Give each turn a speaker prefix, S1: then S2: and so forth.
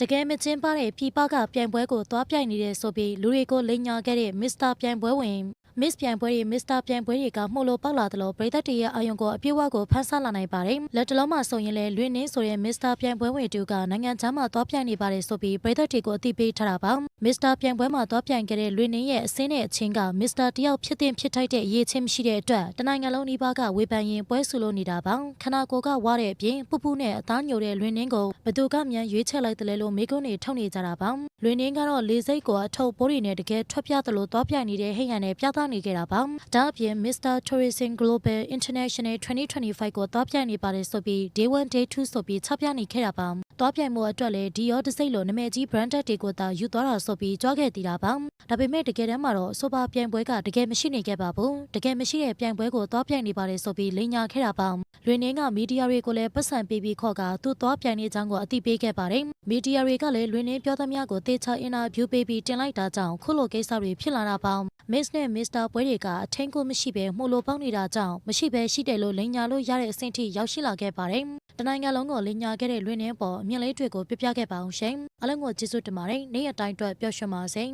S1: တကယ်မချင်းပါတဲ့ပြည်ပကပြိုင်ပွဲကိုသွားပြိုင်နေတဲ့ဆိုပြီးလူတွေကိုလိန်ညာခဲ့တဲ့မစ္စတာပြိုင်ပွဲဝင် မစ်ပြိုင်ပွဲတွေမစ္စတာပြိုင်ပွဲတွေကမှုလို့ပေါက်လာသလိုပရိသတ်တွေရဲ့အာယုံကိုအပြည့်အဝကိုဖန်ဆလာနိုင်ပါတယ်လက်တလုံးမှာဆိုရင်လည်းလွင်နင်းဆိုတဲ့မစ္စတာပြိုင်ပွဲဝင်တူကနိုင်ငံခြားမှာသွားပြိုင်နေပါတယ်ဆိုပြီးပရိသတ်တွေကိုအသိပေးထားတာပါမစ္စတာပြိုင်ပွဲမှာသွားပြိုင်ခဲ့တဲ့လွင်နင်းရဲ့အစင်းနဲ့အချင်းကမစ္စတာတယောက်ဖြစ်တဲ့ဖြစ်ထိုက်တဲ့အရေးချင်းမရှိတဲ့အတွက်တနိုင်ငံလုံးဒီပါကဝေဖန်ရင်ပွဲဆူလို့နေတာပါခနာကိုကဝါတဲ့အပြင်ပူပူနဲ့အသားညိုတဲ့လွင်နင်းကိုဘသူကမြန်ရွေးချယ်လိုက်တယ်လဲလို့မိကုန်းတွေထုတ်နေကြတာပါလွင်နင်းကတော့လေစိတ်ကိုအထုပ်ပိုးတွေနဲ့တကယ်ထွက်ပြသလိုသွားပြိုင်နေတဲ့ဟိတ်ဟန်နဲ့ပြသနေခဲ့တာပါဒါအပြင် Mr. Tourism Global International 2025ကိုသွားပြိုင်နေပါတယ်ဆိုပြီး Day 1 Day 2ဆိုပြီးချပြနေခဲ့တာပါသွားပြိုင်မှုအတွက်လည်းဒီရောတစိမ့်လိုနာမည်ကြီး branded တွေကိုသာယူသွားတာဆိုပြီးကြွားခဲ့သေးတာပါဒါပေမဲ့တကယ်တမ်းမှာတော့ဆိုပါပြိုင်ပွဲကတကယ်မရှိနေခဲ့ပါဘူးတကယ်မရှိတဲ့ပြိုင်ပွဲကိုသွားပြိုင်နေပါတယ်ဆိုပြီးလိန်ညာခဲ့တာပါလွင်နင်းကမီဒီယာတွေကိုလည်းပတ်စံပေးပြီးခေါ်ကသူ့သွားပြိုင်နေကြောင်းကိုအသိပေးခဲ့ပါတယ်မီဒီယာတွေကလည်းလွင်နင်းပြောသမျှကိုတေချာအင်တာဗျူးပေးပြီးတင်လိုက်တာကြောင့်ခုလိုကိစ္စတွေဖြစ်လာတာပါ မစ်နဲ့မစ္စတာပွဲတွေကအထင်းကိုမရှိဘဲမှုလိုပေါက်နေတာကြောင့်မရှိဘဲရှိတယ်လို့လိန်ညာလို့ရတဲ့အဆင့်ထိရောက်ရှိလာခဲ့ပါတယ်တနိုင်ငံလုံးကိုလိန်ညာခဲ့တဲ့လွင်နင်းပေါ်အမြင့်လေးတွေကိုပြပြခဲ့ပါအောင်ရှင်အလုံးကိုကျေးဇူးတင်ပါတယ်နေ့ရက်တိုင်းအတွက်ပျော်ရွှင်ပါစေ